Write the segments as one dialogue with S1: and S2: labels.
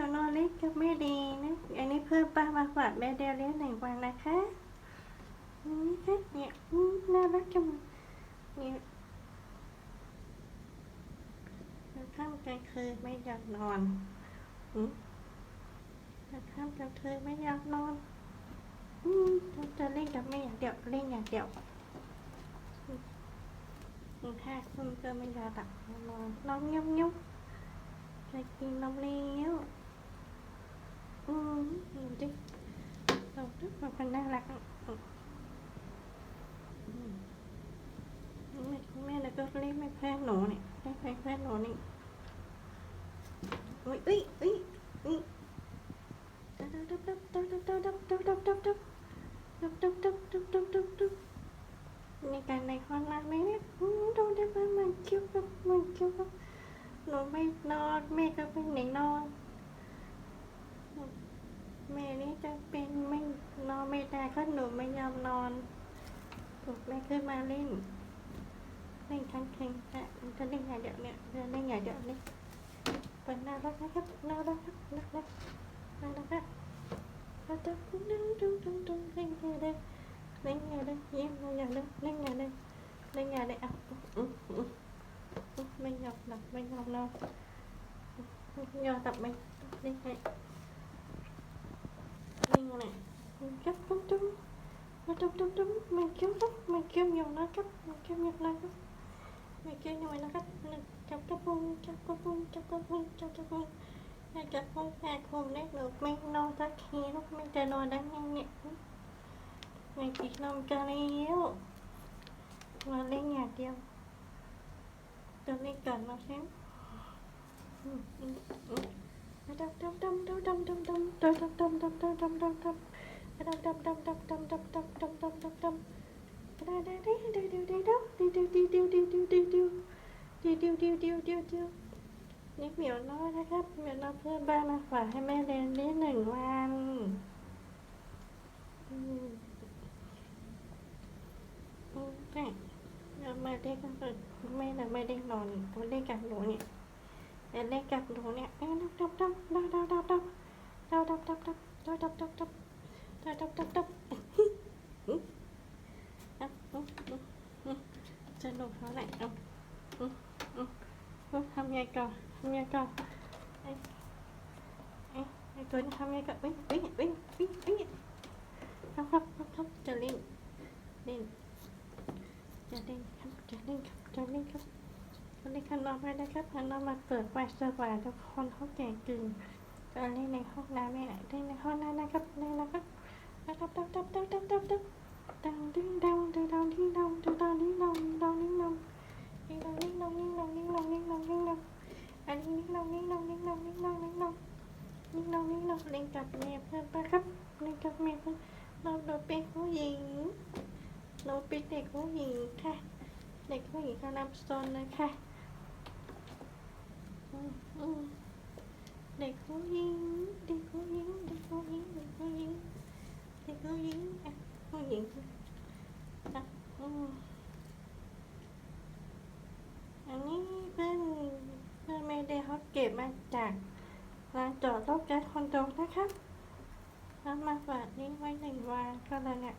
S1: ดี๋ยวนอนเล่นกับแม่ดีนะ อันนี้เพิ่มปลามาฝากแม่เดียวเลี้ยงหนึ่งวันนะคะนี่ค่ะเนี่ยน่ารักจังเนี่ยแล้วข้ามกลางคืนไม่อยากนอนอืมแล้วข้ามกลางคืนไม่อยากนอนอืมจะเล่นกับแม่อย่างเดียวเล่นอย่างเดียวอืมอืมค่ะคุณก็ไม่อยากหลับนอนนอนเงียบเงียบๆจะกินนมเลี้ยว อืมดูดิเราดูมันน่ารักแม่แล้วก็เล่นไม่แพ้หนูเนี่ยเล่นไม่แพ้หนูนี่อุ้ยอุ้ยอุ้ยอุ้ยดับดับดับดับดับดับดับดับดับดับดุ๊บดุ๊บดุ๊บดุ๊บดุ๊บดุ๊บดุ๊บมีการในห้องน้ำไหมเนี่ยดูได้ไหมมันคิ้วกับมันคิ้วกับหนูไม่นอนแม่ก็ไม่ไหน แม่นี่จะเป็นไม่นอนไม่ได้ก็หนูไม่ยอมนอนปลุกแม่ขึ้นมาเล่นเล่นทั้งแข่งแต่จะเล่นอย่างเดียวเนี่ยจะเล่นอย่างเดียวนี่เป็นน่ารักนะครับน่ารักน่ารักน่ารักน่ารักเราจะดุ้งดุ้งดุ้งดุ้งดุ้งเล่นอย่างเดียวเล่นอย่างเดียวยิ้มอย่างเดียวเล่นอย่างเดียวเล่นอย่างเดียวไม่ยอมหลับไม่ยอมนอนยอมหลับไม่ได้ นึ่งนะมันก็บตุ้มตุ้มมันตุ้มตุ้มตุ้มมันเก็บครับมันเข้มอยู่นะครับมันเข้มอยู่นะครับมันเข้มอยู่นะครับหนึ่งจับกระปุงจับกระปุงจับกระปุงจับกระปุงอยากจะพุ้งแตกคงได้หรือไม่นอนสักทีหรือไม่จะนอนได้ยังเนี่ยไม่กินนมจะแล้วมาเล่นอย่างเดียวจะเล่นก่อนมาใช่ไหม นี่เหมียวน้อยนะครับเหมียวน้อยเพื่อนบ้านมาฝากให้แม่เรียนได้หนึ่งวันอืมอืมแต่เรามาเล่นกันเถอแม่น่ะไม่ได้นอนเขาเล่นกับหนูเนี่ย แต่เล่นกับหนูเนี่ยเอ้ยดับดับดับดับดับดับดับดับดับดับดับดับดับดับดับดับดับดับดับอืมอะอืมอืมอืมสนุกเท่าไหร่เอาอืมอืมอืมทำไงก่อนทำยังไงก่อนไอ้ไอ้ตัวนี้ทำไงก่อนวิ่งวิ่งวิ่งวิ่งวิ่งครับครับครับครับจะเล่นเล่นจะเล่นครับจะเล่นครับจะเล่นครับ สวัสดีค่ะต่อไปนะครับทางมาเปิดไฟสว่างทุกคนเขาแก่กึ่งก็เล่นในห้องน้ำแม่เล่นในห้องน้ำนะครับเล่นแล้วก็ดับดับดับดับดับดับดับดังดิ้งดังดังดังดิ้งดังดังดังดิ้งดังดังดิ้งดังดิ้งดังดิ้งดังดิ้งดังดิ้งดังดิ้งดังดิ้งดังอันนี้ดิ้งดังดิ้งดังดิ้งดังดิ้งดังดิ้งดังดิ้งดังดิ้งดังเล่นกับงมียเพื่อนปะครับงล่นกับเมียเพื่อนเราเราเป็นผู้หญิงเราเป็นเด็กผู้หญิงค่ะเด็กผู้หญิงกำลังซนเลยค่ะ เด็กผู้หญิงเด็กผู้หญิงเด็กผู้หญิงเด็กผู้หญิงเด็กผู้หญิงผู้หญิงนะอันนี้เพื่อนเพื่อนไม่ได้เขาเก็บมาจากร้านจอดรถแก๊สคอนโดนะครับแล้วมาฝากนี้ไว้หนึ่งวันก็เลยเนี่ย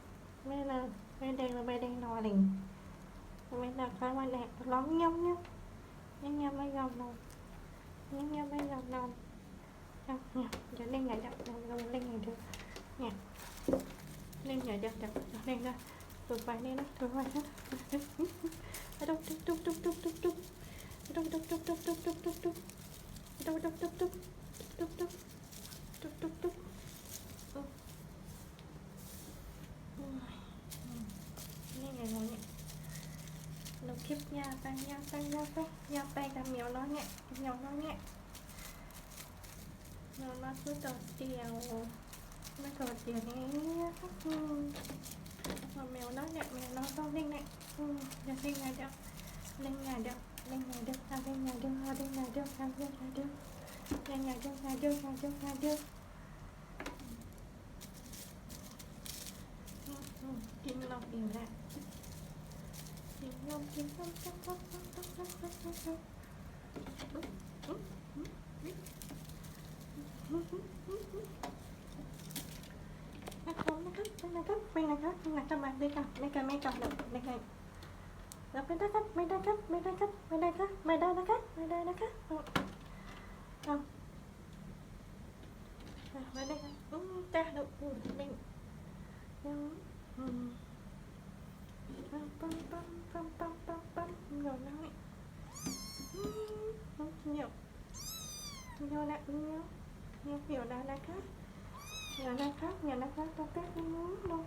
S1: ไม่เลยไม่ได้เราไม่ได้นอนลิงไม่ได้ครั้วันแรกร้องเงียบเงียบเงียบเงียบไม่ยอมนอนเงียบเงียบไม่ยอมนอนเอาเนี่ยเดี๋ยวเล่นไง เดี๋ยวเราเราเล่นไงเดี๋ยวเนี่ยเล่นไงเดี๋ยวเดี๋ยวเล่นนะตัวไปนี่นะตั เราคลิปยาไปยาไปยาไปยาไปกับเหมียวน้อยเนี่ยเหมียวน้อยเนี่ยเหมียวน้อยคือตัวเดียวไม่ตัวเดียวนี่ครับอืมแมวน้อยเนี่ยแมวน้อยต้องเล่นเนี่ยอืมอย่าเล่นไงเดี๋ยว lên nhà đâu lên nhà đâu à lên nhà đâu à lên nhà đâu à lên nhà đâu lên nhà đâu nhà đâu nhà đâu nhà đâu kim lọc đều lại kim lọc kim lọc kim lọc kim lọc kim lọc kim lọc นะครับนะครับไปนะครับไปนะครับไปนะครับมาด้วยกันไม่กันไม่กลับหรอกไม่กันเราไปได้ครับไม่ได้ครับไม่ได้ครับไม่ได้ครับไม่ได้นะคะไม่ได้นะคะเอาเอาเอาไม่ได้ครับอืมจ้าลูกอืมเล่นยัง เดี๋ยวนั่งนี่อืมเดี๋ยวเดี๋ยวนะคะเดี๋ยวเดี๋ยวนะนะคะเดี๋ยวนะคะเดี๋ยวนะคะแป๊บนึงน้อง